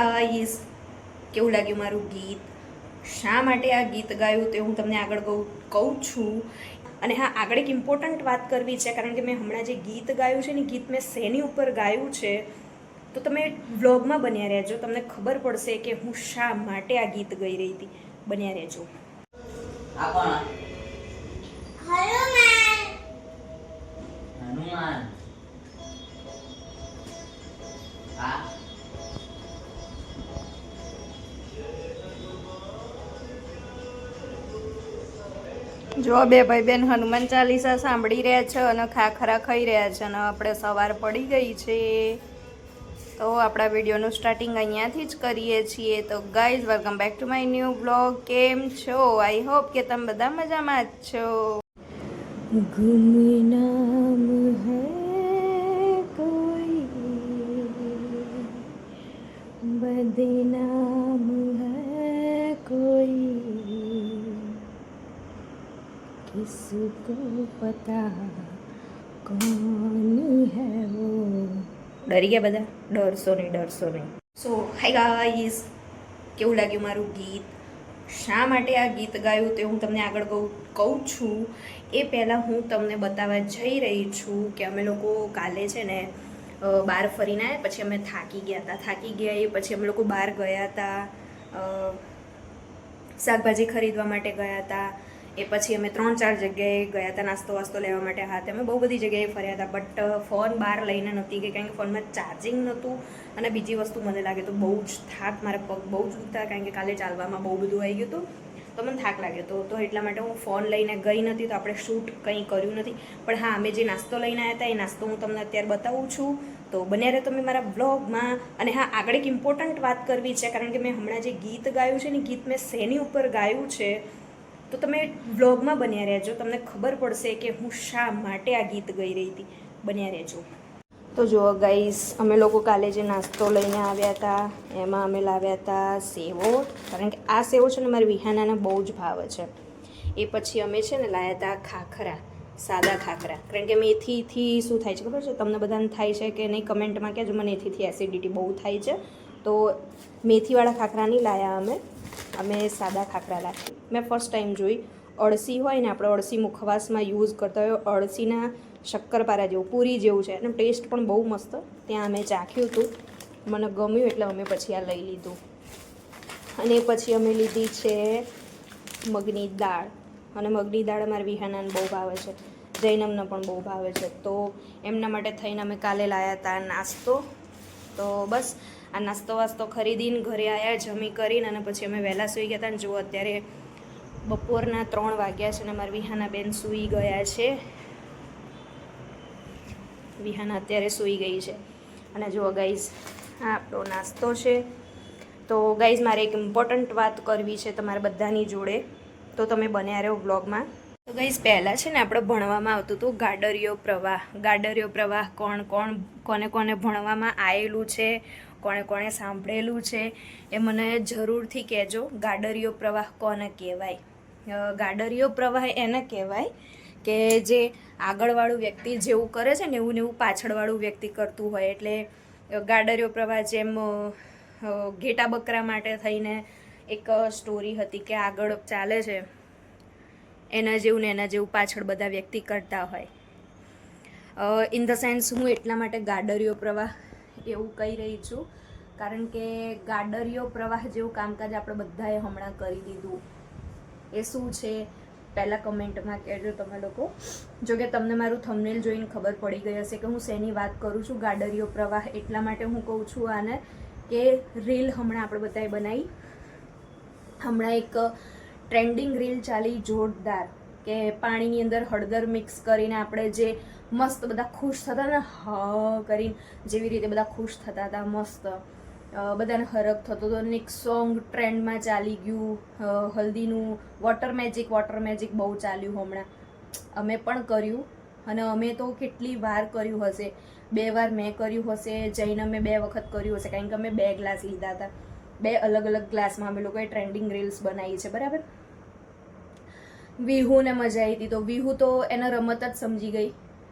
Guys કેવું લાગ્યું મારું ગીત? શા માટે આ ગીત ગાયું તે હું તમને આગળ કહું કહું છું. અને હા આગળ એક ઇમ્પોર્ટન્ટ વાત કરવી છે કારણ કે મેં હમણાં જે ગીત ગાયું છે ને ગીત મેં શેની ઉપર ગાયું છે તો તમે વ્લોગમાં બન્યા રહેજો. તમને ખબર પડશે કે હું શા માટે આ ગીત ગઈ રહી હતી. બન્યા રહેજો. હનુમાન. હનુમાન. જો બે ભાઈ બેન હનુમાન ચાલીસા સાંભળી રહ્યા છે અને ખાખરા ખાઈ રહ્યા છે અને આપણે સવાર પડી ગઈ છે. તો આપણા વિડીયોનું સ્ટાર્ટિંગ અહીંયાથી જ કરીએ છીએ. તો guys welcome back to my new blog કેમ છો? આઈ હોપ કે તમે બધા મજામાં જ છો. ગુમનામ હૈ કોઈ. किसको पता कौन है वो ડરી ગયા બધા ડરશો નહીં ડરશો નહીં સો હાય ગાઈસ કેવું લાગ્યું મારું ગીત શા માટે આ ગીત ગાયું તે હું તમને આગળ કહું કહું છું એ પહેલાં હું તમને બતાવવા જઈ રહી છું કે અમે લોકો કાલે છે ને અ, બહાર ફરીને આવ્યા પછી અમે થાકી ગયા હતા થાકી ગયા એ પછી અમે લોકો બહાર ગયા હતા અ, શાકભાજી ખરીદવા માટે ગયા હતા એ પછી અમે ત્રણ ચાર જગ્યાએ ગયા હતા, નાસ્તો વાસ્તો લેવા માટે. હા અમે બહુ બધી જગ્યાએ ફર્યા હતા બટ ફોન બહાર લઈને નહોતી ગઈ કારણ કે ફોનમાં ચાર્જિંગ નહોતું અને બીજી વસ્તુ મને લાગે તો બહુ જ થાક, મારા પગ બહુ જ દુખતા, કારણ કે કાલે ચાલવામાં બહુ બધું આવી ગયું હતું, તો મને થાક લાગ્યો હતો તો એટલા માટે હું ફોન લઈને ગઈ નથી તો આપણે શૂટ કંઈ કર્યું નથી. પણ હા, અમે જે નાસ્તો લઈને આવ્યા હતા, એ નાસ્તો હું તમને અત્યારે બતાવું છું. તો બન્યા રહે તમે મારા બ્લોગમાં અને હા, આગળ એક ઇમ્પોર્ટન્ટ વાત કરવી છે, કારણ કે મેં હમણાં જે ગીત ગાયું છે ને ગીત મેં શેની ઉપર ગાયું છે? તો તમે વ્લોગમાં બન્યા રહેજો. તમને ખબર પડશે કે હું શા માટે આ ગીત ગઈ રહી હતી. બન્યા રહેજો. તો જુઓ ગાઈસ અમે લોકો કાલે જે નાસ્તો લઈને આવ્યા હતા, એમાં અમે લાવ્યા હતા સેવો. કારણ કે આ સેવો છે ને મારી વિહાનાને બહુ જ ભાવે છે. એ પછી અમે છે ને લાવ્યા હતા ખાખરા, સાદા ખાખરા. કારણ કે મેથીથી શું થાય છે ખબર છે? તમને બધાને થાય છે કે નહીં? કમેન્ટમાં કહેજો. મને મેથીથી એસિડિટી બહુ થાય છે. તો મેથીવાળા ખાખરા નહીં લાયા અમે. અમે સાદા ખાખરા લાવી મેં ફર્સ્ટ ટાઈમ જોઈ. અળસી હોય ને આપણે અળસી મુખવાસમાં યુઝ કરતા હોય, અળસીના શક્કરપારા જેવું, પૂરી જેવું છે. એનો ટેસ્ટ પણ બહુ મસ્ત. ત્યાં અમે ચાખ્યું હતું. મને ગમ્યું એટલે અમે પછી આ લઈ લીધું. અને પછી અમે લીધી છે મગની દાળ. અને મગની દાળ અમારા વિહાનાને બહુ ભાવે છે. જૈનમને પણ બહુ ભાવે છે. તો એમના માટે થઈને અમે કાલે લાવ્યા હતા નાસ્તો. તો બસ આ નાસ્તો વાસ્તો ખરીદીને ઘરે આવ્યા જમી કરીને અને પછી અમે વહેલા સૂઈ ગયા હતા ને જુઓ અત્યારે બપોરના ત્રણ વાગ્યા છે અને મારા વિહાના બેન સૂઈ ગયા છે. વિહાના અત્યારે સૂઈ ગઈ છે. અને જુઓ ગાઈઝ આ આપણો નાસ્તો છે. તો ગાઈઝ મારે એક ઇમ્પોર્ટન્ટ વાત કરવી છે તમારા બધાની જોડે. તો તમે બન્યા રહ્યો બ્લોગમાં તો ગાઈઝ પહેલાં છે ને આપણે ભણવામાં આવતું હતું ગાડરિયો પ્રવાહ. ગાડરિયો પ્રવાહ કોણ કોણ, કોને કોને ભણવામાં આવેલું છે? કોણે કોણે સાંભળેલું છે એ મને જરૂરથી કહેજો. ગાડરિયો પ્રવાહ કોને કહેવાય? ગાડરિયો પ્રવાહ એને કહેવાય કે જે આગળવાળું વ્યક્તિ જેવું કરે છે ને એવું ને એવું પાછળવાળું વ્યક્તિ કરતું હોય. એટલે ગાડરિયો પ્રવાહ જેમ ઘેટા બકરા માટે થઈને એક સ્ટોરી હતી કે આગળ ચાલે છે. એના જેવું ને એના જેવું પાછળ બધા વ્યક્તિ કરતા હોય. ઇન ધ સેન્સ હું એટલા માટે ગાડરિયો પ્રવાહ એવું કહી રહી છું. કારણ કે ગાડરિયો પ્રવાહ જેવું કામકાજ આપણે બધાએ હમણાં કરી દીધું. એ શું છે? પહેલાં કમેન્ટમાં કહેજો તમે લોકો. જો કે તમને મારું થમનેલ જોઈને ખબર પડી ગઈ હશે કે હું શેની વાત કરું છું. ગાડરિયો પ્રવાહ એટલા માટે હું કહું છું આને કે રીલ હમણાં આપણે બધાએ બનાવી. હમણાં એક ટ્રેન્ડિંગ રીલ ચાલી જોરદાર. કે પાણીની અંદર હળદર મિક્સ કરીને આપણે જે મસ્ત બધા ખુશ થતા ને, હ, કરીને જેવી રીતે બધા ખુશ થતા હતા, મસ્ત. બધાને હરક થતો હતો. અને એક સોંગ ટ્રેન્ડમાં ચાલી ગયું. હલ્દીનું વોટર મેજિક વોટર મેજિક બહુ ચાલ્યું હમણાં. અમે પણ કર્યું. અને અમે તો કેટલી વાર કર્યું હશે. બે વાર મેં કર્યું હશે. જઈને અમે બે વખત કર્યું હશે. કારણ કે અમે બે ગ્લાસ લીધા હતા. બે અલગ અલગ ગ્લાસમાં અમે લોકોએ ટ્રેન્ડિંગ રીલ્સ બનાવી છે. બરાબર? વિહુને મજા આવી હતી. તો વિહુ તો એને રમત જ સમજી ગઈ.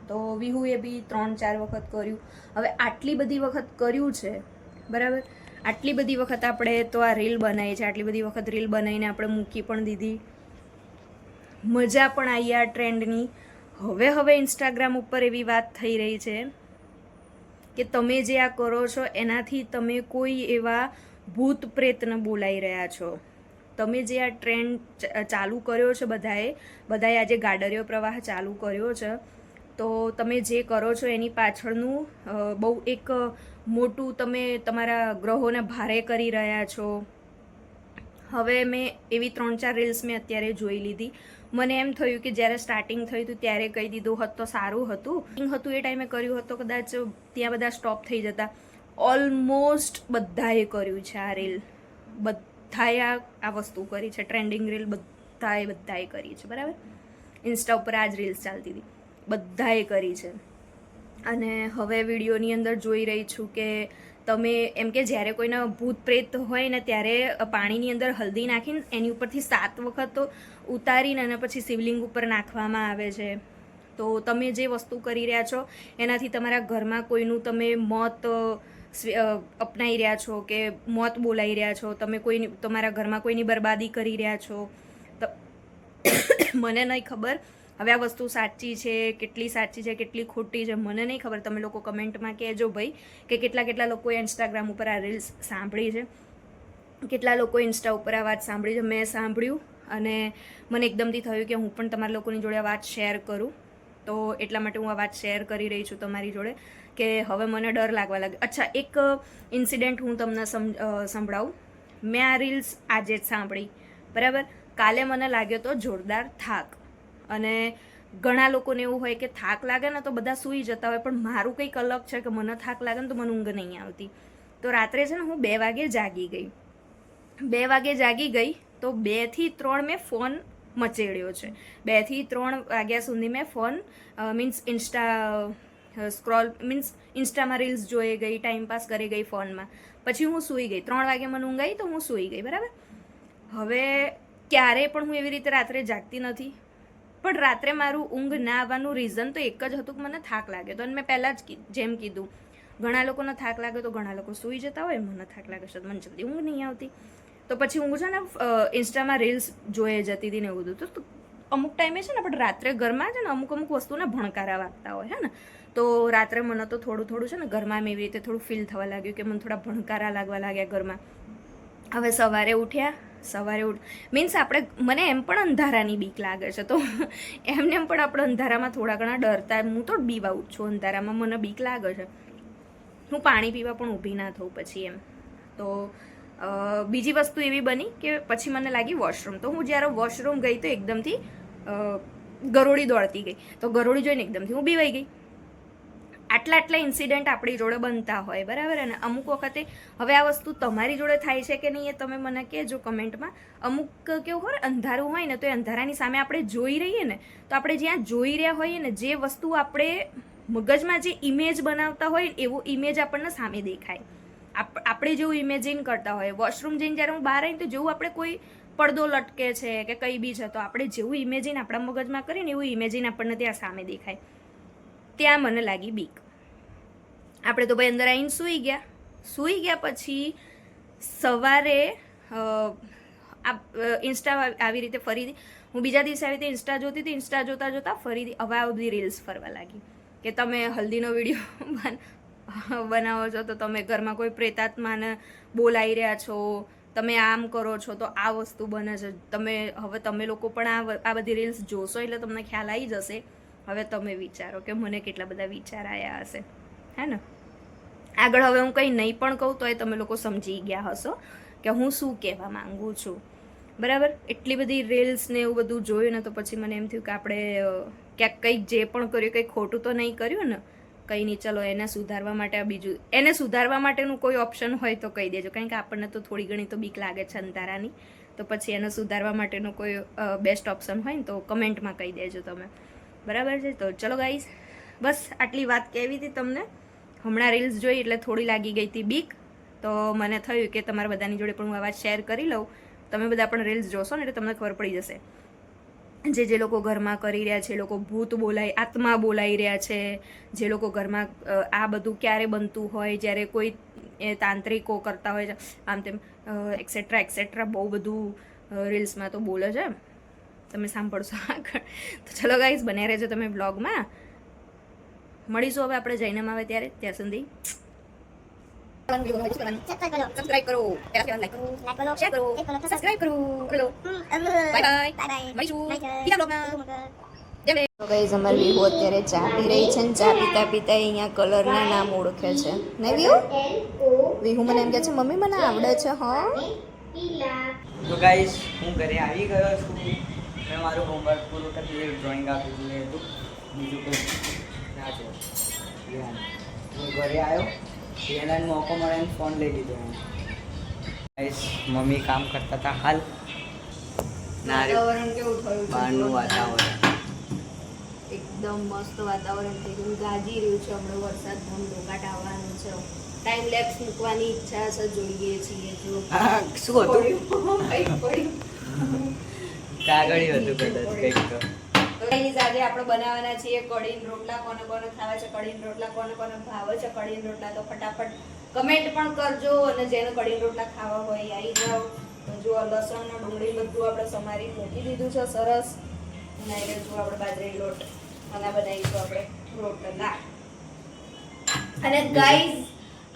તો વિહુએ બી ત્રણ ચાર વખત કર્યું. હવે આટલી બધી વખત કર્યું છે, બરાબર? આટલી બધી વખત આપણે તો આ રીલ બનાવી છે. આટલી બધી વખત રીલ બનાવીને આપણે મૂકી પણ દીધી. મજા પણ આવી આ ટ્રેન્ડની. હવે હવે ઇન્સ્ટાગ્રામ ઉપર એવી વાત થઈ રહી છે કે તમે જે આ કરો છો, એનાથી તમે કોઈ એવા ભૂત પ્રેતને બોલાવી રહ્યા છો. તમે જે આ ટ્રેન્ડ ચાલુ કર્યો છે બધાએ બધાએ આજે ગાડરિયો પ્રવાહ ચાલુ કર્યો છે, તો તમે જે કરો છો એની પાછળનું બહુ એક મોટું તમે તમારા ગ્રહોને ભારે કરી રહ્યા છો. હવે મેં એવી ત્રણ ચાર રીલ્સ મેં અત્યારે જોઈ લીધી. મને એમ થયું કે જ્યારે સ્ટાર્ટિંગ થયું હતું ત્યારે કહી દીધું હોત તો સારું હતું. હતું એ ટાઈમે કર્યું હતું કદાચ ત્યાં બધા સ્ટોપ થઈ જતા. ઓલમોસ્ટ બધાએ કર્યું છે આ રીલ બધાએ આ આ વસ્તુ કરી છે. ટ્રેન્ડિંગ રીલ બધાએ બધાએ કરી છે. બરાબર? ઇન્સ્ટા ઉપર આ જ રીલ્સ ચાલતી હતી. બધાએ કરી છે. અને હવે વિડીયોની અંદર જોઈ રહી છું કે તમે એમ કે જ્યારે કોઈના ભૂત પ્રેત હોય ને ત્યારે પાણીની અંદર હલ્દી નાખીને એની ઉપરથી સાત વખત તો ઉતારીને અને પછી શિવલિંગ ઉપર નાખવામાં આવે છે. તો તમે જે વસ્તુ કરી રહ્યા છો, એનાથી તમારા ઘરમાં કોઈનું તમે મોત અપનાવી રહ્યા છો કે મોત બોલાવી રહ્યા છો? તમે કોઈ તમારા ઘરમાં કોઈની બરબાદી કરી રહ્યા છો? તો મને નહીં ખબર. હવે આ વસ્તુ સાચી છે, કેટલી સાચી છે, કેટલી ખોટી છે, મને નહીં ખબર. તમે લોકો કમેન્ટમાં કહેજો ભાઈ કે કેટલા કેટલા લોકોએ ઇન્સ્ટાગ્રામ ઉપર આ રીલ્સ સાંભળી છે. કેટલા લોકો ઇન્સ્ટા ઉપર આ વાત સાંભળી છે. મેં સાંભળ્યું અને મને એકદમથી થયું કે હું પણ તમારા લોકોની જોડે આ વાત શેર કરું. તો એટલા માટે હું આ વાત શેર કરી રહી છું તમારી જોડે કે હવે મને ડર લાગવા લાગે. અચ્છા, એક ઇન્સિડન્ટ હું તમને સમ સંભળાવું. મેં આ રીલ્સ આજે જ સાંભળી. બરાબર? કાલે મને લાગ્યો તો જોરદાર થાક. અને ઘણા લોકોને એવું હોય કે થાક લાગે ને તો બધા સૂઈ જતા હોય, પણ મારું કંઈક અલગ છે કે મને થાક લાગે ને તો મને ઊંઘ નહીં આવતી. તો રાત્રે છે ને હું બે વાગે જાગી ગઈ. બે વાગે જાગી ગઈ તો બેથી ત્રણ મેં ફોન મચેડ્યો છે. બેથી ત્રણ વાગ્યા સુધી મેં phone means insta scroll, means ઇન્સ્ટામાં reels જોઈ ગઈ, ટાઈમ પાસ કરી ગઈ ફોનમાં. પછી હું સૂઈ ગઈ. ત્રણ વાગે મને ઊંઘાઈ તો હું સૂઈ ગઈ, બરાબર? હવે ક્યારે પણ હું એવી રીતે રાત્રે જાગતી નથી. પણ રાત્રે મારું ઊંઘ ના આવવાનું રીઝન તો એક જ હતું કે મને થાક લાગે તો અને મેં પહેલાં જ જેમ કીધું, ઘણા લોકોને થાક લાગે તો ઘણા લોકો સૂઈ જતા હોય, મને થાક લાગે છે મને જલ્દી ઊંઘ નહીં આવતી. તો પછી હું છે ને ઇન્સ્ટામાં રીલ્સ જોઈ જતી હતી ને એવું બધું. તો અમુક ટાઈમે છે ને આપણે રાત્રે ઘરમાં છે ને, અમુક અમુક વસ્તુને ભણકારા વાગતા હોય, હે ને. તો રાત્રે મને તો થોડું થોડું છે ને, ઘરમાં એવી રીતે થોડું ફીલ થવા લાગ્યું કે મને થોડા ભણકારા લાગવા લાગ્યા ઘરમાં. હવે સવારે ઉઠ્યા, સવારે ઉઠ મીન્સ આપણે, મને એમ પણ અંધારાની બીક લાગે છે. તો એમને એમ પણ આપણે અંધારામાં થોડા ઘણા ડરતા, હું તો બીવાઉં જ છું અંધારામાં, મને બીક લાગે છે. હું પાણી પીવા પણ ઊભી ના થઉં પછી એમ. તો બીજી વસ્તુ એવી બની કે પછી મને લાગી વોશરૂમ. તો હું જ્યારે વોશરૂમ ગઈ તો એકદમથી ગરોળી દોડતી ગઈ. તો ગરોળી જોઈને એકદમથી હું બીવાઈ ગઈ. આટલા આટલા ઇન્સિડન્ટ આપણી જોડે બનતા હોય, બરાબર? અને અમુક વખતે હવે આ વસ્તુ તમારી જોડે થાય છે કે નહીં એ તમે મને કહેજો કમેન્ટમાં. અમુક કેવું હોય અંધારું હોય ને તો એ અંધારાની સામે આપણે જોઈ રહીએ ને, તો આપણે જ્યાં જોઈ રહ્યા હોઈએ ને, જે વસ્તુ આપણે મગજમાં જે ઇમેજ બનાવતા હોય એવું ઇમેજ આપણને સામે દેખાય. આપણે જેવું ઇમેજિન કરતા હોય વોશરૂમ જઈને જ્યારે હું બહાર આવીને તો જેવું આપણે કોઈ પડદો લટકે છે કે કંઈ બી છે, તો આપણે જેવું ઇમેજિન આપણા મગજમાં કરીએ ને એવું ઇમેજિન આપણને ત્યાં સામે દેખાય. ત્યાં મને લાગી બીક. આપણે તો ભાઈ અંદર આવીને સૂઈ ગયા. સૂઈ ગયા પછી સવારે આ ઇન્સ્ટા આવી રીતે ફરીથી, હું બીજા દિવસે આવી રીતે ઇન્સ્ટા જોતી હતી ઇન્સ્ટા જોતા જોતાં ફરીથી બધી રીલ્સ ફરવા લાગી. કે તમે હલ્દીનો વીડિયો બનાવો છો? તો તમે ઘરમાં કોઈ પ્રેતાત્માને બોલાવી રહ્યા છો? તમે આમ કરો છો તો આ વસ્તુ બને છે. તમે, હવે તમે લોકો પણ આ આ બધી રીલ્સ જોશો એટલે તમને ખ્યાલ આવી જશે. હવે તમે વિચારો કે મને કેટલા બધા વિચાર આવ્યા હશે. હે ને? આગળ હવે હું કંઈ નહીં પણ કહું તો એ તમે લોકો સમજી ગયા હશો કે હું શું કહેવા માંગુ છું. બરાબર? એટલી બધી રીલ્સ ને એવું બધું જોયું ને તો પછી મને એમ થયું કે આપણે ક્યાંક કંઈક જે પણ કર્યું, કંઈક ખોટું તો નહીં કર્યું ને? કંઈ નહીં, ચલો એને સુધારવા માટે બીજું, એને સુધારવા માટેનું કોઈ ઓપ્શન હોય તો કહી દેજો, કારણ કે આપણને તો થોડી ઘણી તો બીક લાગે છે અંતારાની તો પછી એને સુધારવા માટેનો કોઈ બેસ્ટ ઓપ્શન હોય ને તો કમેન્ટમાં કહી દેજો તમે. બરાબર છે? તો ચલો ગાઈઝ બસ આટલી વાત કહેવી હતી તમને. હમણાં રીલ્સ જોઈ એટલે થોડી લાગી ગઈ હતી બીક. તો મને થયું કે તમારા બધાની જોડે પણ હું આ વાત શેર કરી લઉં. તમે બધા પણ રીલ્સ જોશો ને એટલે તમને ખબર પડી જશે. જે જે લોકો ઘરમાં કરી રહ્યા છે, લોકો ભૂત બોલાય આત્મા બોલાઈ રહ્યા છે, જે લોકો ઘરમાં આ બધું ક્યારે બનતું હોય, જ્યારે કોઈ, એ તાંત્રિકો કરતા હોય આમ તેમ એક્સેટ્રા એક્સેટ્રા બહુ બધું રીલ્સમાં તો બોલે છે તમે સાંભળશો આગળ. તો ચલો ગાઈઝ બન્યા રહેજો તમે બ્લોગમાં મળીશું હવે આપણે જૈનમાં આવે ત્યારે. ત્યાં સુધી સબસ્ક્રાઇબ કરો અત્યારે ચા પી રહી છે ને ચા પીતા પીતા અહીંયા કલરના નામ ઓળખે છે ને વિહુ વિહુ મને એમ કહે છે મમ્મી મને આવડે છે હા તો ગાઈસ હું ઘરે આવી ગયો છું. મેં મારું હોમવર્ક પૂરું કરી ડ્રોઈંગ આપી દીધું, બીજું કંઈ ના છે. ઘરે આવ્યો. રિહાનાને મોકો મળે ફોન લઈ લીધો એને ગાઈસ મમ્મી કામ કરતા હતા હાલ બહારનું વાતાવરણ એકદમ મસ્ત વાતાવરણ થઈ ગયું. ગાજી રહ્યું છે હમણાં વરસાદ ધમ ડોકાટ આવવાનું છે. ટાઈમ લેપ્સ મૂકવાની ઈચ્છા છે જોઈએ છીએ જો. શું હતું? કાગળિયું હતું કદાચ કંઈક. એની સાથે આપણે બનાવવાના છીએ કઢીન રોટલા. કોને કોને ખાવા છે કઢીન રોટલા, કોને કોને ભાવે છે કઢીન રોટલા, તો ફટાફટ કમેન્ટ પણ કરજો અને જેને કઢીન રોટલા ખાવા હોય આવી જાઓ. તો જો લસણ ડુંગળી બધું આપણે સમારી મૂકી દીધું છે સરસ. અને અહીંયા જો આપણે બાજરી લોટ. અને બનાવીશું આપણે રોટલા. અને ગાઈઝ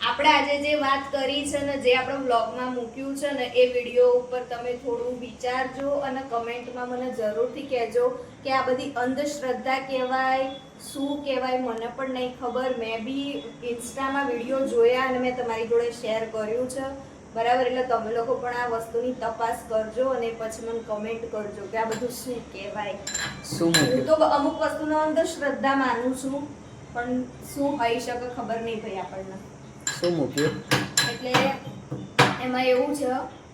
આપણે આજે જે વાત કરી છે ને જે આપણે વ્લોગમાં મૂક્યું છે ને એ વીડિયો ઉપર તમે થોડું વિચારજો અને કમેન્ટમાં મને જરૂરથી કહેજો કે આ બધી અંધશ્રદ્ધા કહેવાય શું કહેવાય મને પણ નહીં ખબર. મેં બી ઇન્સ્ટામાં વીડિયો જોયા અને મેં તમારી જોડે શેર કર્યું છે. બરાબર? એટલે તમે લોકો પણ આ વસ્તુની તપાસ કરજો અને પછી મને કમેન્ટ કરજો કે આ બધું શું કહેવાય. શું હું તો અમુક વસ્તુનો અંધશ્રદ્ધા માનું છું પણ શું હોઈ શકે ખબર નહીં ભાઈ આપણને. શું મૂક્યું? એટલે એમાં એવું છે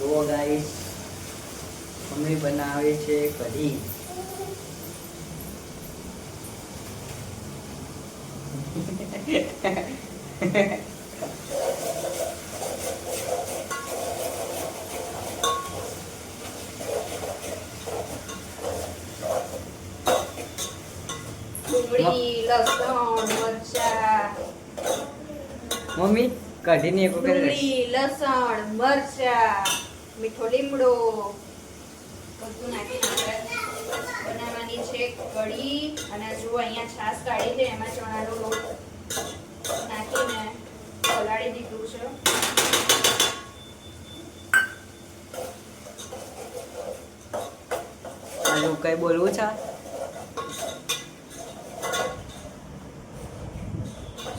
જુઓ ગાઈસ મમ્મી બનાવે છે કઢી. ડુંગળી લસણ મરચા. મમ્મી કઢીની એક વખત લસણ મરચા. મીઠો લીમડો, બધું નાખી બનાવવાની છે કઢી. અને જો અહીંયા છાશ કાઢી છે, એમાં ચણાનો લોટ નાખીને પલાળી દીધું છે. હજુ કઈ બોલવું છે?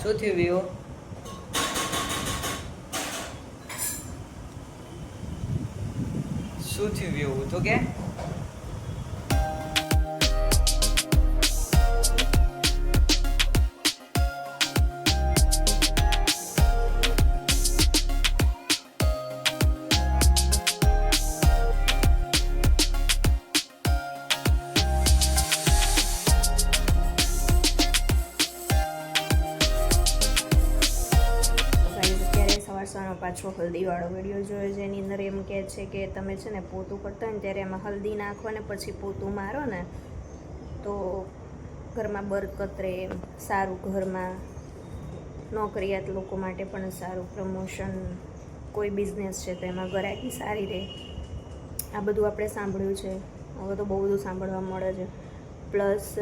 શું થયું શું થયું એવું? તો કે પાછો હલ્દીવાળો વીડિયો જોયો જેની અંદર એમ કહે છે કે તમે છે ને પોતું કરતા હોય ને ત્યારે એમાં હલ્દી નાખો ને પછી પોતું મારો ને, તો ઘરમાં બરકત રહે સારું ઘરમાં નોકરિયાત લોકો માટે પણ સારું પ્રમોશન, કોઈ બિઝનેસ છે તો એમાં ગરાકી સારી રહે. આ બધું આપણે સાંભળ્યું છે. હવે તો બહુ બધું સાંભળવા મળે છે. પ્લસ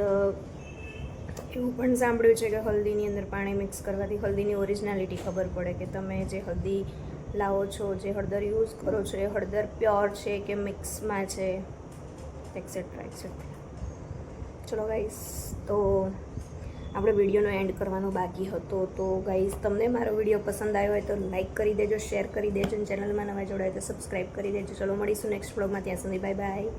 એવું પણ સાંભળ્યું છે કે હલ્દીની અંદર પાણી મિક્સ કરવાથી હલ્દીની ઓરિજિનાલિટી ખબર પડે કે તમે જે હલ્દી લાવો છો, જે હળદર યુઝ કરો છો, એ હળદર પ્યોર છે કે મિક્સમાં છે એક્સેટ્રા એક્સેટ્રા ચલો ગાઈસ તો આપણે વિડીયોનો એન્ડ કરવાનો બાકી હતો. તો ગાઈઝ તમને મારો વીડિયો પસંદ આવ્યો હોય તો લાઈક કરી દેજો શેર કરી દેજો ચેનલમાં નવા જોડાય તો સબસ્ક્રાઈબ કરી દેજો. ચલો મળીશું નેક્સ્ટ બ્લોગમાં ત્યાં સુધી બાય બાય